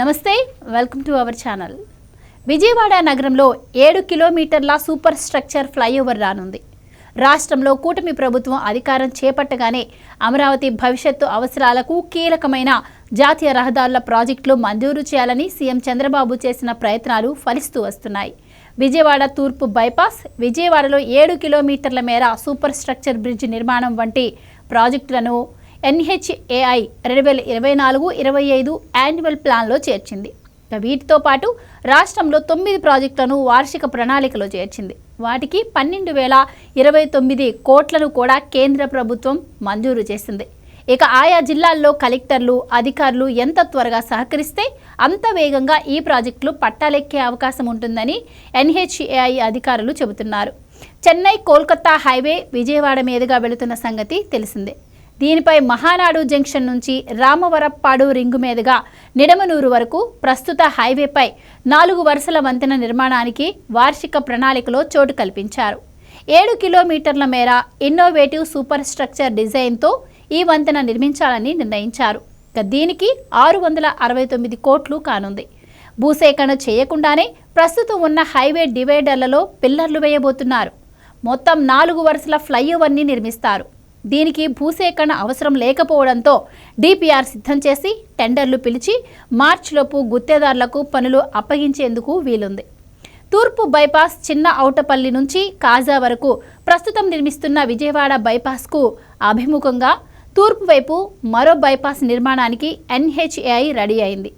నమస్తే welcome to our channel Vijayawada నగరంలో ఏడు కిలోమీటర్ల సూపర్ స్ట్రక్చర్ ఫ్లైఓవర్ రానుంది. రాష్ట్రంలో కూటమి ప్రభుత్వం అధికారం చేపట్టగానే అమరావతి భవిష్యత్తు అవసరాలకు కీలకమైన జాతీయ రహదారుల ప్రాజెక్టులు మంజూరు చేయాలని సీఎం చంద్రబాబు చేసిన ప్రయత్నాలు ఫలిస్తూ వస్తున్నాయి. విజయవాడ తూర్పు బైపాస్ విజయవాడలో ఏడు కిలోమీటర్ల మేర సూపర్ స్ట్రక్చర్ బ్రిడ్జ్ నిర్మాణం వంటి ప్రాజెక్టులను ఎన్హెచ్ఏఐ రెండు వేల ఇరవై నాలుగు ఇరవై ఐదు యాన్యువల్ ప్లాన్లో చేర్చింది. వీటితో పాటు రాష్ట్రంలో తొమ్మిది ప్రాజెక్టులను వార్షిక ప్రణాళికలో చేర్చింది. వాటికి పన్నెండు వేల ఇరవై తొమ్మిది కోట్లను కూడా కేంద్ర ప్రభుత్వం మంజూరు చేసింది. ఇక ఆయా జిల్లాల్లో కలెక్టర్లు అధికారులు ఎంత త్వరగా సహకరిస్తే అంత వేగంగా ఈ ప్రాజెక్టులు పట్టాలెక్కే అవకాశం ఉంటుందని ఎన్హెచ్ఏఐ అధికారులు చెబుతున్నారు. చెన్నై కోల్కతా హైవే విజయవాడ మీదుగా వెళుతున్న సంగతి తెలిసిందే. దీనిపై మహానాడు జంక్షన్ నుంచి రామవరప్పాడు రింగు మీదుగా నిడమనూరు వరకు ప్రస్తుత హైవేపై నాలుగు వరుసల వంతెన నిర్మాణానికి వార్షిక ప్రణాళికలో చోటు కల్పించారు. ఏడు కిలోమీటర్ల మేర ఇన్నోవేటివ్ సూపర్ స్ట్రక్చర్ డిజైన్తో ఈ వంతెన నిర్మించాలని నిర్ణయించారు. ఇక దీనికి ఆరు వందల అరవై తొమ్మిది కోట్లు కానుంది. భూసేకరణ చేయకుండానే ప్రస్తుతం ఉన్న హైవే డివైడర్లలో పిల్లర్లు వేయబోతున్నారు. మొత్తం నాలుగు వరుసల ఫ్లైఓవర్ని నిర్మిస్తారు. దీనికి భూసేకరణ అవసరం లేకపోవడంతో డిపిఆర్ సిద్ధం చేసి టెండర్లు పిలిచి మార్చిలోపు గుత్తేదారులకు పనులు అప్పగించేందుకు వీలుంది. తూర్పు బైపాస్ చిన్న ఔటపల్లి నుంచి కాజా వరకు ప్రస్తుతం నిర్మిస్తున్న విజయవాడ బైపాస్కు అభిముఖంగా తూర్పు వైపు మరో బైపాస్ నిర్మాణానికి ఎన్హెచ్ఏఐ రెడీ అయింది.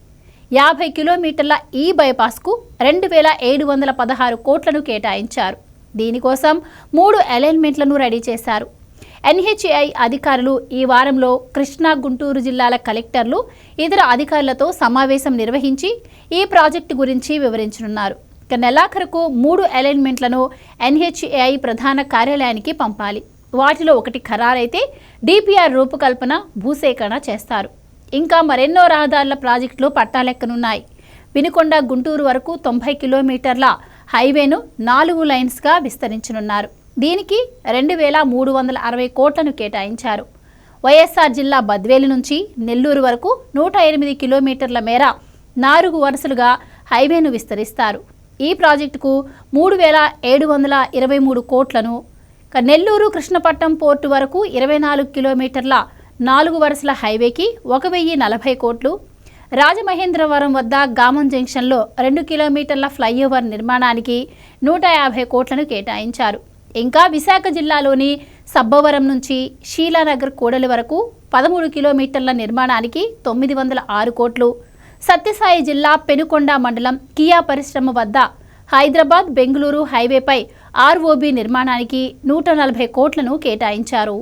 యాభై కిలోమీటర్ల ఈ బైపాస్కు రెండు వేల ఏడు వందల పదహారు కోట్లను కేటాయించారు. దీనికోసం మూడు అలైన్మెంట్లను రెడీ చేశారు. ఎన్హెచ్ఏఐ అధికారులు ఈ వారంలో కృష్ణా గుంటూరు జిల్లాల కలెక్టర్లు ఇతర అధికారులతో సమావేశం నిర్వహించి ఈ ప్రాజెక్టు గురించి వివరించనున్నారు. ఇక నెలాఖరుకు మూడు అలైన్మెంట్లను ఎన్హెచ్ఏఐ ప్రధాన కార్యాలయానికి పంపాలి. వాటిలో ఒకటి ఖరారైతే డిపిఆర్ రూపకల్పన భూసేకరణ చేస్తారు. ఇంకా మరెన్నో రహదారుల ప్రాజెక్టులు పట్టాలెక్కనున్నాయి. వినుకొండ గుంటూరు వరకు తొంభై కిలోమీటర్ల హైవేను నాలుగు లైన్స్గా విస్తరించనున్నారు. దీనికి రెండు వేల మూడు వందల అరవై కోట్లను కేటాయించారు. వైఎస్ఆర్ జిల్లా బద్వేలు నుంచి నెల్లూరు వరకు నూట ఎనిమిది కిలోమీటర్ల మేర నాలుగు వరుసలుగా హైవేను విస్తరిస్తారు. ఈ ప్రాజెక్టుకు మూడు వేల ఏడు వందల ఇరవై మూడు కోట్లను నెల్లూరు కృష్ణపట్నం పోర్టు వరకు ఇరవై నాలుగు కిలోమీటర్ల నాలుగు వరుసల హైవేకి ఒక వెయ్యి నలభై కోట్లు రాజమహేంద్రవరం వద్ద గామం జంక్షన్లో రెండు కిలోమీటర్ల ఫ్లైఓవర్ నిర్మాణానికి నూట యాభై కోట్లను కేటాయించారు. ఇంకా విశాఖ జిల్లాలోని సబ్బవరం నుంచి షీలానగర్ కూడలి వరకు పదమూడు కిలోమీటర్ల నిర్మాణానికి తొమ్మిది వందల ఆరు కోట్లు. సత్యసాయి జిల్లా పెనుకొండ మండలం కియా పరిశ్రమ వద్ద హైదరాబాద్ బెంగళూరు హైవేపై ఆర్ఓబి నిర్మాణానికి నూట నలభై కోట్లను కేటాయించారు.